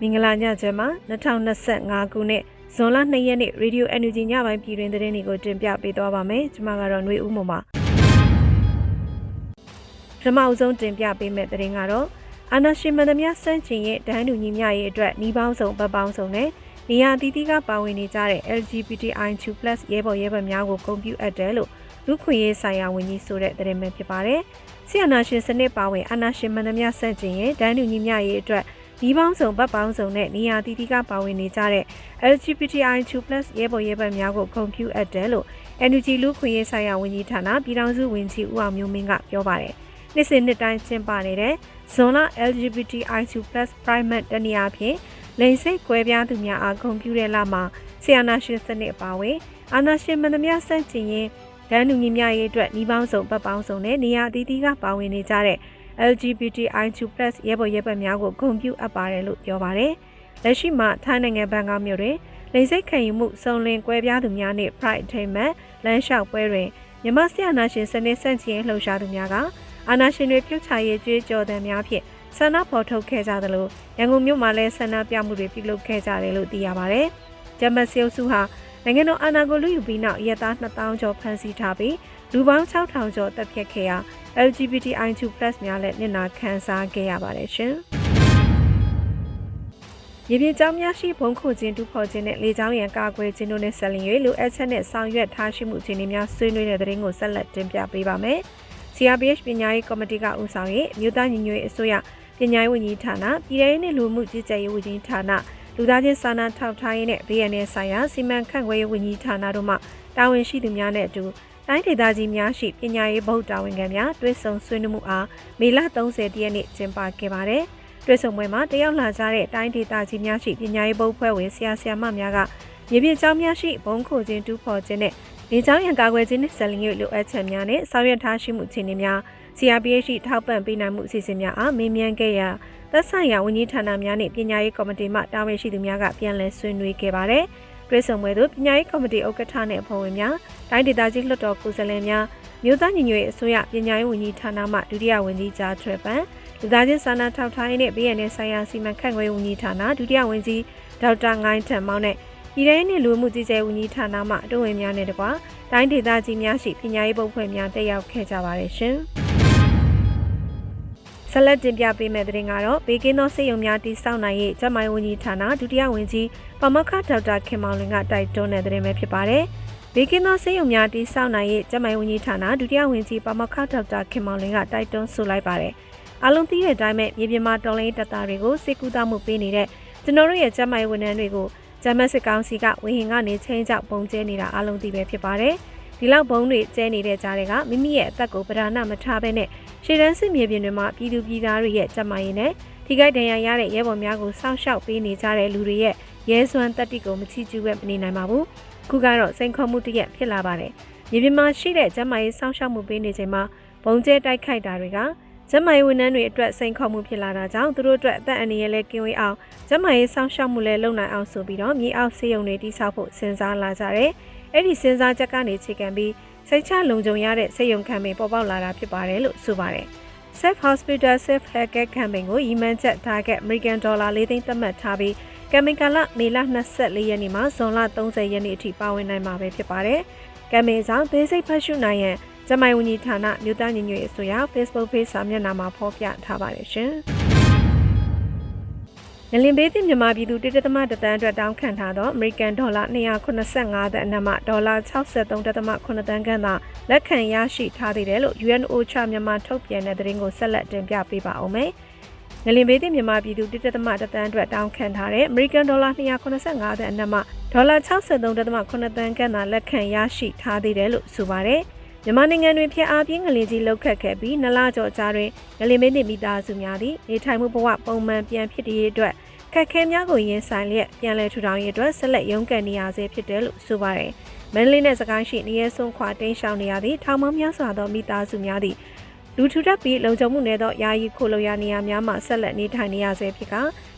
မင်္ဂလာညချမ်းမှာ2025ခုနှစ်ဇွန်လ2ရက်နေ့ Radio NUG ညပိုင်းပြည်တွင်သတင်းတွေကိုတင်ပြပေးသွားပါမယ်ကျွန်မကတော့ຫນွေဦးမုံပါပထမအဆုံးတင်ပြပေးမယ့်သတင်းကတော့အာနာရှင်မန်သမျှစန့်ကျင်ရဲ့ဒန်းတူညီမျှရေးအတွက်နှီးပေါင်းစုံပတ်ပေါင်းစုံနဲ့နေရာအသီးသီးကပါဝင်နေကြတဲ့ LGBTIQ+ ရဲဘော်ရဲဘက်များကိုဂုဏ်ပြုအပ်တယ်လို့လူခွင့်ရေးဆိုင်ရာဝန်ကြီးဆိုတဲ့သတင်းပဲဖြစ်ပါတယ်။ဆီယနာရှင်စနစ်ပါဝင်အာနာရှင်မန်သမျှစန့်ကျင်ရဲ့ဒန်းတူညီမျှရေးအတွက် ဒီပေါင်းစုံဗတ်ပေါင်းစုံနဲ့နေရာတီတီကပါဝင်နေကြတဲ့ LGBTIQ+ ရဲဘော်ရဲဘက်များကိုဂုဏ်ပြုအပ်တယ်လို့ NUG လူခွင့်ရေးဆိုင်ရာဝန်ကြီးဌာနပြည်ထောင်စုဝန်ကြီးဦးအောင်မျိုးမင်းကပြောပါတယ်။နှစ်စဉ်နှစ်တိုင်းကျင်းပနေတဲ့ဇွန်လ LGBTIQ+ Pride တနေရာဖြင့်လိင်စိတ်ကွဲပြားသူများအားဂုဏ်ပြုတဲ့လမှာဆီယနာရှင်စနစ်အပါအဝင်အာနာရှင်မန္တမစန့်ကျင်ရင်ဒန်းလူညီမရေးအတွက်နှီးပေါင်းစုံပတ်ပေါင်းစုံနဲ့နေရာအသီးသီးကပါဝင်နေကြတဲ့ LGBTIQ+ ရဲဘော်ရဲဘက်များကိုဂုဏ်ပြုအပ်ပါတယ်လို့ပြောပါတယ်။လက်ရှိမှာထိုင်းနိုင်ငံဘန်ကောက်မြို့တွင်လိင်စိတ်ခံယူမှုစုံလင်ကွဲပြားသူများနှင့် Pride အထိမ်းအမှတ်လမ်းလျှောက်ပွဲတွင်မြမဆရာနာရှင်စနစ်ဆန့်ကျင်လှုပ်ရှားသူများကအာနာရှင်တွေပြုတ်ချရေးကြွေးကြော်သံများဖြင့်ဆန္ဒဖော်ထုတ်ခဲ့ကြသလိုရန်ကုန်မြို့မှာလည်းဆန္ဒပြမှုတွေပြုလုပ်ခဲ့ကြတယ်လို့သိရပါတယ်။ဂျမတ်ဆီယုစုဟာနိုင်ငံတော်အာဏာကိုလူယူပြီးနောက်ရဲသား2000ကျော်ဖမ်းဆီးထားပြီးလူပေါင်း6000ကျော်တပ်ဖြတ်ခဲ့ရာ LGBTIQ+ များလည်းနစ်နာခံစားခဲ့ရပါတယ်ရှင်။ရေပြင်ကျောင်းများရှိဘုံခုချင်းတူဖော်ခြင်းနဲ့လေကြောင်းရန်ကာကွယ်ခြင်းတို့နဲ့ဆက်လျင်၍လူအပ်ချက်နဲ့ဆောင်ရွက်ထားရှိမှုအခြေအနေများဆွေးနွေးတဲ့သတင်းကိုဆက်လက်တင်ပြပေးပါမယ်။ CRPH ပညာရေးကော်မတီကဦးဆောင်၍မြို့သားညီညွတ်ရေးအစိုးရပညာရေးဝန်ကြီးဌာနပြည်ထောင်စုလူမှုကြီးကြပ်ရေးဝန်ကြီးဌာနလူသားချင်းစာနာထောက်ထားရေးနဲ့ BNN ဆိုင်ရာစီမံခန့်ခွဲရေးဝန်ကြီးဌာနတို့မှတာဝန်ရှိသူများနဲ့အတူ တိုင်းဒေသကြီးများရှိပညာရေးဗဟုတာဝန်ခံများတွဲဆုံဆွေးနွေးမှုအားမေလ30ရက်နေ့ကျင်းပခဲ့ပါတယ်။တွဲဆုံပွဲမှာတရောက်လာကြတဲ့တိုင်းဒေသကြီးများရှိပညာရေးဗဟုဖွဲ့ဝင်ဆရာဆရာမများကမြေပြင်ကျောင်းများရှိဘုံခိုခြင်းတူးဖော်ခြင်းနဲ့နေကျောင်းရန်ကာကွယ်ခြင်းနဲ့ဆက်လျင်လိုအပ်ချက်များနဲ့ဆောင်ရွက်ထားရှိမှုအခြေအနေများ CRPH ထောက်ပံ့ပေးနိုင်မှုအစီအစဉ်များအားမေးမြန်းခဲ့ရာသက်ဆိုင်ရာဝန်ကြီးဌာနများနဲ့ပညာရေးကော်မတီမှတာဝန်ရှိသူများကပြန်လည်ဆွေးနွေးခဲ့ပါတယ်။ တွဲဆုံပွဲသို့ပညာရေးကော်မတီဥက္ကဋ္ဌနဲ့အဖွဲ့ဝင်များတိုင်းဒေသကြီးလွှတ်တော်ကိုယ်စားလှယ်များမြို့သားညီညွတ်ရေးအစိုးရပညာရေးဝန်ကြီးဌာနမှဒုတိယဝန်ကြီးကြားထွေပန်လူသားချင်းစာနာထောက်ထားရေးနဲ့ BNN ဆိုင်ရာစီမံခန့်ခွဲဝန်ကြီးဌာနဒုတိယဝန်ကြီးဒေါက်တာငိုင်းထံမောင်းနဲ့ပြည်ထောင်စုလူမှုကြီးကြပ်ဝန်ကြီးဌာနမှအတွဝင်များနဲ့တကွာတိုင်းဒေသကြီးများရှိပညာရေးပုတ်ဖွဲ့များတက်ရောက်ခဲ့ကြပါတယ်ရှင်။ ဆက်လက်တင်ပြပေးမယ့်သတင်းကတော့ဘေကင်းသောစိတ်ယုံများတိစောက်နိုင်ရေးကျမိုင်းဝန်ကြီးဌာနဒုတိယဝန်ကြီးပမခဒေါက်တာခင်မောင်လွင်ကတိုက်တွန်းတဲ့သတင်းပဲဖြစ်ပါတယ်။ဘေကင်းသောစိတ်ယုံများတိစောက်နိုင်ရေးကျမိုင်းဝန်ကြီးဌာနဒုတိယဝန်ကြီးပမခဒေါက်တာခင်မောင်လွင်ကတိုက်တွန်းဆိုလိုက်ပါတယ်။အလုံးသိတဲ့အတိုင်းပဲမြေပြင်မှာတော်လိုင်းတပ်သားတွေကိုစိတ်ကူးသားမှုပေးနေတဲ့ကျွန်တော်တို့ရဲ့ကျမိုင်းဝန်ထမ်းတွေကိုဂျမတ်စစ်ကောင်စီကဝင်းဟင်ကနေချင်းချောက်ပုံကျဲနေတာအလုံးသိပဲဖြစ်ပါတယ်။ ဒီလောက်ဘုံတွေကျဲနေတဲ့ကြားတွေကမိမိရဲ့အသက်ကိုပဓာနမထားဘဲနဲ့ရှေ့တန်းစစ်မြေပြင်တွေမှာပြည်သူပြည်သားတွေရဲ့ကြက်မိုင်းနဲ့ထိခိုက်ဒဏ်ရာရတဲ့ရဲဘော်များကိုစောင့်ရှောက်ပေးနေကြတဲ့လူတွေရဲ့ရဲစွမ်းတက်တိကိုမချီးကျူးပဲမနေနိုင်ပါဘူး။ခုကတော့စိန်ခေါ်မှုတစ်ရက်ဖြစ်လာပါတယ်။မြေပြင်မှာရှိတဲ့ကြက်မိုင်းစောင့်ရှောက်မှုပေးနေချိန်မှာဘုံကျဲတိုက်ခိုက်တာတွေက ကျမရေးဝန်ထမ်းတွေအတွက်စိန်ခေါ်မှုဖြစ်လာတာကြောင့်သူတို့အတွက်အသက်အန္တရာယ်လဲကင်းဝေးအောင်ကျမရေးစောင့်ရှောက်မှုလဲလုပ်နိုင်အောင်ဆိုပြီးတော့မြေအောက်ဆေးရုံတွေတိစောက်ဖို့စဉ်းစားလာကြတယ်။အဲ့ဒီစဉ်းစားချက်ကနေခြေခံပြီးစိတ်ချလုံခြုံရတဲ့ဆေးရုံခံပင်ပေါ်ပေါက်လာတာဖြစ်ပါတယ်လို့ဆိုပါတယ်။ Safe Hospital Safe Healthcare Campaign ကိုရည်မှန်းချက် target American Dollar ၄သိန်းသတ်မှတ်ထားပြီးကမ်မင်ကာလမေလ24ရက်နေ့မှာဇွန်လ30ရက်နေ့အထိပါဝင်နိုင်မှာပဲဖြစ်ပါတယ်။ကမ်မင်ဆောင်သေးစိတ်ဖတ်ရှုနိုင်ရန် ကျမိုင်ဝန်ကြီးဌာနမြို့သားညီညွတ်ရေးအစိုးရ Facebook Page စာမျက်နှာမှာဖော်ပြထားပါတယ်ရှင်။ငလင်ဘေးသည့်မြန်မာပြည်သူတိတသမတတန်းအတွက်တောင်းခံထားသော American Dollar 285သန်းအနက်မှဒေါ်လာ63.8တန်းခန့်သာလက်ခံရရှိထားသေးတယ်လို့ UNOCHA မြန်မာထုတ်ပြန်တဲ့သတင်းကိုဆက်လက်တင်ပြပေးပါအောင်မယ်။ငလင်ဘေးသည့်မြန်မာပြည်သူတိတသမတတန်းအတွက်တောင်းခံထားတဲ့ American Dollar 285သန်းအနက်မှဒေါ်လာ63.8တန်းခန့်သာလက်ခံရရှိထားသေးတယ်လို့ဆိုပါတယ်။ မြန်မာနိုင်ငံတွင်ဖျက်အားပြင်းငလင်ကြီးလှုပ်ခတ်ခဲ့ပြီးနလကျော်ကြားတွင်ငလင်မင်းတင်မိသားစုများသည်နေထိုင်မှုဘဝပုံမှန်ပြန်ဖြစ်တည်ရေးအတွက်ခက်ခဲများကိုရင်ဆိုင်လျက်ပြန်လည်ထူထောင်ရေးအတွက်ဆက်လက်ရုန်းကန်နေရဆဲဖြစ်တယ်လို့ဆိုပါတယ်။မန္တလေးနဲ့စကိုင်းရှိနေရဲဆုံးခွာတင်းရှောင်နေရသည့်ထောင်ပေါင်းများစွာသောမိသားစုများသည်လူထူထပ်ပြီးလုံခြုံမှုနဲ့သောယာယီခိုလိုရာနေရာများမှာဆက်လက်နေထိုင်နေရဆဲဖြစ်က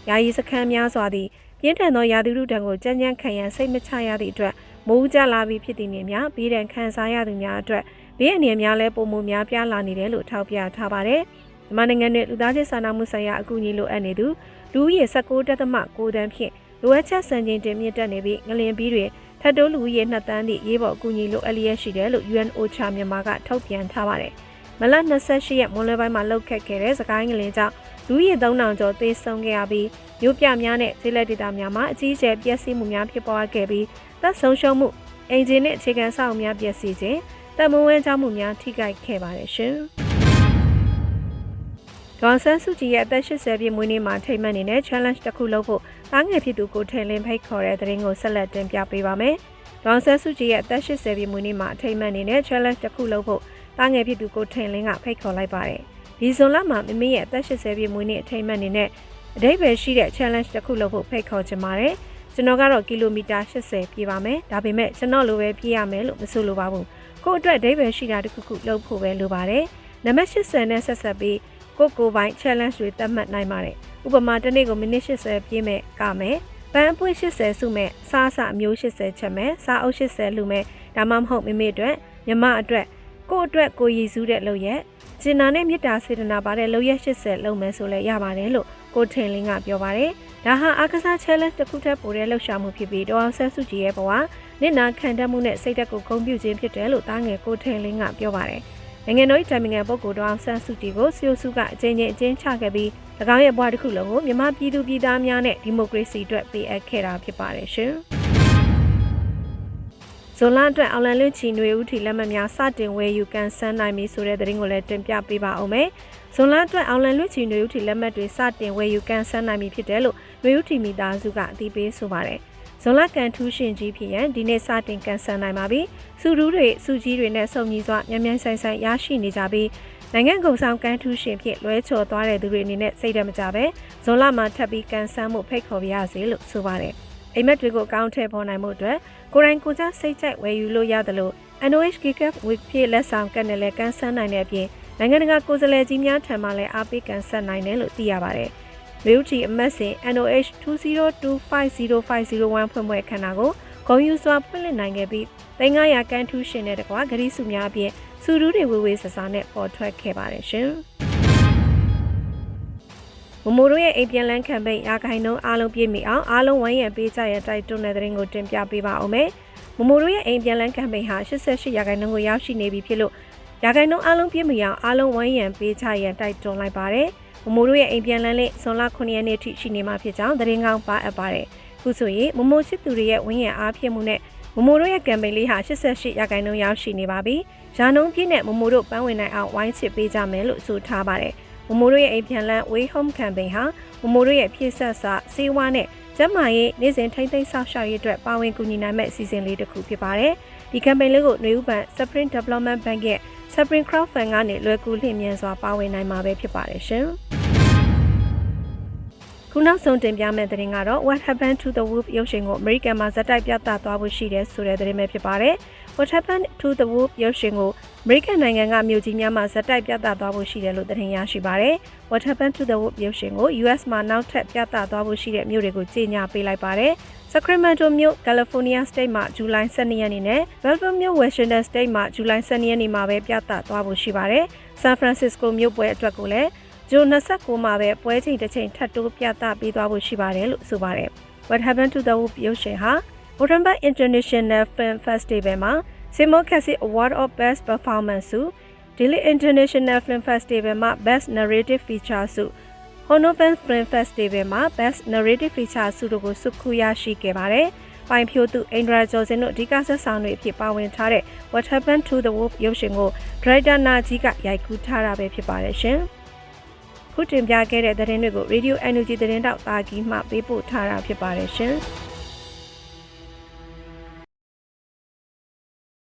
ယာယီစခန်းများစွာသည့် ပြင်းထန်သောရာသီဥတုတံကိုကြမ်းကြမ်းခံရန်စိတ်မချရသည့်အတွက်မိုးကျလာပြီးဖြစ်တည်နေများပြီးတဲ့ခံစားရသူများအတွက်ဘေးအန္တရာယ်များလည်းပုံမှုများပြားလာနေတယ်လို့ထောက်ပြထားပါတယ်။မြန်မာနိုင်ငံနဲ့လူသားချင်းစာနာမှုဆိုင်ရာအကူအညီလိုအပ်နေသူလူဦးရေ19.6တန်းဖြင့်လိုအပ်ချက်စံချိန်တင်မြင့်တက်နေပြီးငလင်ပြီးတွေထပ်တိုးလူဦးရေ2တန်းသည့်ရေးပေါ်အကူအညီလိုအပ်လျက်ရှိတယ်လို့ UNOCHA မြန်မာကထုတ်ပြန်ထားပါတယ်။ မလ28ရက်မွန်လွဲပိုင်းမှာလှုပ်ခတ်ခဲ့တဲ့စကိုင်းငလင်ကြောင့်လူဦးရေ3000ကျော်သေဆုံးခဲ့ရပြီးမြို့ပြများနဲ့ကျေးလက်ဒေသများမှာအကြီးအကျယ်ပျက်စီးမှုများဖြစ်ပေါ်ခဲ့ပြီးတပ်ဆုံးရှုံးမှုအင်ဂျင်နဲ့အခြေခံစောင့်များပျက်စီးခြင်းတပ်မဝဲကြောင်းမှုများထိခိုက်ခဲ့ပါတယ်ရှင်။ဒေါ်ဆန်းစုကြည်ရဲ့အသက်80ပြည့်မွေးနေ့မှာထိမ့်မှတ်နေတဲ့ challenge တစ်ခုလုပ်ဖို့တားငယ်ဖြစ်သူကိုထင်လင်းဖိတ်ခေါ်တဲ့သတင်းကိုဆက်လက်တင်ပြပေးပါမယ်။ဒေါ်ဆန်းစုကြည်ရဲ့အသက်80ပြည့်မွေးနေ့မှာထိမ့်မှတ်နေတဲ့ challenge တစ်ခုလုပ်ဖို့ တားငယ်ဖြစ်သူကိုထင်လင်းကဖိတ်ခေါ်လိုက်ပါတယ်။ဒီဇွန်လမှာမမေရဲ့အသက်80ပြည့်မွေးနေ့အထိမ့်မှတ်နေတဲ့အဓိပ္ပာယ်ရှိတဲ့ challenge တစ်ခုလုပ်ဖို့ဖိတ်ခေါ်ချင်ပါတယ်။ကျွန်တော်ကတော့ကီလိုမီတာ80ပြေးပါမယ်။ဒါပေမဲ့ကျွန်တော်လိုပဲပြေးရမယ်လို့မဆိုလိုပါဘူး။ကို့အတွက်အဓိပ္ပာယ်ရှိတာတစ်ခုခုလုပ်ဖို့ပဲလိုပါတယ်။နံပါတ်80နဲ့ဆက်ဆက်ပြီးကိုကိုပိုင်း challenge တွေသတ်မှတ်နိုင်ပါတယ်။ဥပမာတစ်နေ့ကိုမိနစ်80ပြည့်မဲ့ကမယ်။ပန်းအပွင့်80စုမဲ့စားစအမျိုး80ချက်မဲ့စားအုပ်80လူမဲ့ဒါမှမဟုတ်မိမိအတွက်မြမအတွက် ကို့အတွက်ကိုရည်စူးတဲ့လုပ်ရက်ဂျင်နာနဲ့မေတ္တာစေတနာပါတဲ့လုပ်ရက်80လုပ်မယ်ဆိုလဲရပါတယ်လို့ကိုထင်လင်းကပြောပါတယ်။ဒါဟာအားကစား challenge တစ်ခုထပ်ပိုတဲ့လှုပ်ရှားမှုဖြစ်ပြီးဒေါအောင်ဆန်းစုကြည်ရဲ့ဘဝနစ်နာခံတတ်မှုနဲ့စိတ်ဓာတ်ကိုဂုဏ်ပြုခြင်းဖြစ်တယ်လို့တားငယ်ကိုထင်လင်းကပြောပါတယ်။နိုင်ငံတော်၏တိုင်ပင်ခံပုဂ္ဂိုလ်တော်အောင်ဆန်းစုကြည်ကိုစီယိုစုကအကြိမ်ကြိမ်အကျဉ်းချခဲ့ပြီး၎င်းရဲ့ဘဝတစ်ခုလုံးကိုမြန်မာပြည်သူပြည်သားများနဲ့ဒီမိုကရေစီအတွက်ပေးအပ်ခဲ့တာဖြစ်ပါတယ်ရှင်။ ဇွန်လအတွက်အောင်လန်လွင့်ချီနွေဦးထီလက်မှတ်များစတင်ဝယ်ယူကန်ဆန်းနိုင်ပြီဆိုတဲ့သတင်းကိုလည်းတင်ပြပေးပါအောင်မယ်။ဇွန်လအတွက်အောင်လန်လွင့်ချီနွေဦးထီလက်မှတ်တွေစတင်ဝယ်ယူကန်ဆန်းနိုင်ပြီဖြစ်တယ်လို့နွေဦးထီမိသားစုကအသိပေးဆိုပါတယ်။ဇွန်လကန်ထူးရှင်ကြီးဖြစ်ရန်ဒီနေ့စတင်ကန်ဆယ်နိုင်ပါပြီ။စုရူးတွေစုကြီးတွေနဲ့စုံညီစွာမြန်မြန်ဆိုင်ဆိုင်ရရှိနေကြပြီးနိုင်ငံကုန်ဆောင်ကန်ထူးရှင်ဖြစ်လွဲချော်သွားတဲ့သူတွေအနေနဲ့စိတ်ဓာတ်မကြပဲဇွန်လမှာထပ်ပြီးကန်ဆန်းမှုဖိတ်ခေါ်ပြရစေလို့ဆိုပါတယ်။ အိမ်မက်တွေကိုအကောင့်ထည့်ပေါ်နိုင်မှုအတွက်ကိုရိုင်းကိုကြစိတ်ကြိုက်ဝယ်ယူလို့ရတယ်လို့ NOH Geekap Week ဖြစ်လက်ဆောင်ကတ်နဲ့လည်းကန်ဆန်းနိုင်တဲ့အပြင်နိုင်ငံတကာကိုယ်စားလှယ်ကြီးများထံမှလည်းအားပေးကန်ဆန်းနိုင်တယ်လို့သိရပါတယ်။မေရုတီအမတ်စဉ် NOH 202505001ဖွင့်ပွဲခန္ဓာကိုဂုံယူစွာဖွင့်လှစ်နိုင်ခဲ့ပြီး3900ကန်ထူးရှင်တဲ့တကွာဂရီစုများအပြင်စူရူးတွေဝေဝေးဆဆာနဲ့ပေါ်ထွက်ခဲ့ပါတယ်ရှင်။ မမိုတို့ရဲ့အိမ်ပြန်လန်းခံပိတ်ရာခိုင်နှုန်းအားလုံးပြည့်မီအောင်အားလုံးဝိုင်းရံပေးကြရတိုက်တွန်းတဲ့တဲ့ရင်ကိုတင်ပြပေးပါအောင်မယ်။မမိုတို့ရဲ့အိမ်ပြန်လန်းခံပိတ်ဟာ88ရာခိုင်နှုန်းကိုရောက်ရှိနေပြီဖြစ်လို့ရာခိုင်နှုန်းအားလုံးပြည့်မီအောင်အားလုံးဝိုင်းရံပေးကြရတိုက်တွန်းလိုက်ပါတယ်။မမိုတို့ရဲ့အိမ်ပြန်လန်းလေးဇွန်လ9ရက်နေ့ထိရှိနေမှာဖြစ်ကြောင်းသတင်းကောင်းပါအပ်ပါတယ်။ခုဆိုရင်မမိုချစ်သူတွေရဲ့ဝင်းရံအားဖြစ်မှုနဲ့မမိုတို့ရဲ့ကမ်ပိန်းလေးဟာ88ရာခိုင်နှုန်းရောက်ရှိနေပါပြီ။ရာနှုန်းပြည့်နဲ့မမိုတို့ပန်းဝင်နိုင်အောင်ဝိုင်းချစ်ပေးကြမယ်လို့ဆိုထားပါတယ်။ မမိုတို့ရဲ့အိမ်ပြန်လန်း Way Home Campaign ဟာမမိုတို့ရဲ့ဖြည့်ဆက်စာစေဝါနဲ့ကျမရဲ့နေ့စဉ်ထိမ့်သိမ်းဆောက်ရှောက်ရေးအတွက်ပါဝင်ကူညီနိုင်မဲ့အစီအစဉ်လေးတစ်ခုဖြစ်ပါတယ်။ဒီ campaign လေးကိုຫນွေဥပန် Spring Development Bank ရဲ့ Spring Crowdfund ကနေလွယ်ကူလျင်မြန်စွာပါဝင်နိုင်မှာပဲဖြစ်ပါတယ်ရှင်။ ခုနောက်ဆုံးတင်ပြမယ့်သတင်းကတော့ What Happened to the Wolf ရုပ်ရှင်ကိုအမေရိကန်မှာဇက်တိုက်ပြသသွားဖို့ရှိတယ်ဆိုတဲ့သတင်းပဲဖြစ်ပါတယ်။ What Happened to the Wolf ရုပ်ရှင်ကိုအမေရိကန်နိုင်ငံကမြို့ကြီးများမှာဇက်တိုက်ပြသသွားဖို့ရှိတယ်လို့သတင်းရရှိပါတယ်။ What Happened to the Wolf ရုပ်ရှင်ကို US မှာနောက်ထပ်ပြသသွားဖို့ရှိတဲ့မြို့တွေကိုကြေညာပေးလိုက်ပါတယ်။ Sacramento မြို့ California State မှာ July 12ရက်နေ့နဲ့ Belleville မြို့ Washington State မှာ July 12ရက်နေ့မှာပဲပြသသွားဖို့ရှိပါတယ်။ San Francisco မြို့ပွဲအတွက်ကိုလည်း ဂျို29မှာပဲပွဲချိန်တစ်ချိန်ထပ်တိုးပြသပေးသွားဖို့ရှိပါတယ်လို့ဆိုပါတယ်။ What Happened to the Wolf ရုပ်ရှင်ဟာ Orenburg International Film Festival မှာ Simon Casey Award of Best Performance ဆု Delhi International Film Festival မှာ Best Narrative Feature ဆု Honovan Film Festival မှာ Best Narrative Feature ဆုတို့ကိုစုခုရရှိခဲ့ပါတယ်။ပိုင်ဖြိုးသူအင်ဒရာဂျော်စင်တို့အဓိကဆက်ဆောင်တွေအဖြစ်ပါဝင်ထားတဲ့ What Happened to the Wolf ရုပ်ရှင်ကိုဒရိုက်တာနာကြီးကရိုက်ကူးထားတာပဲဖြစ်ပါတယ်ရှင်။ ခုတင်ပြခဲ့တဲ့သတင်းတွေကို Radio Energy သတင်းတောက်တာကြီးမှပေးပို့ထားတာဖြစ်ပါတယ်ရှင်။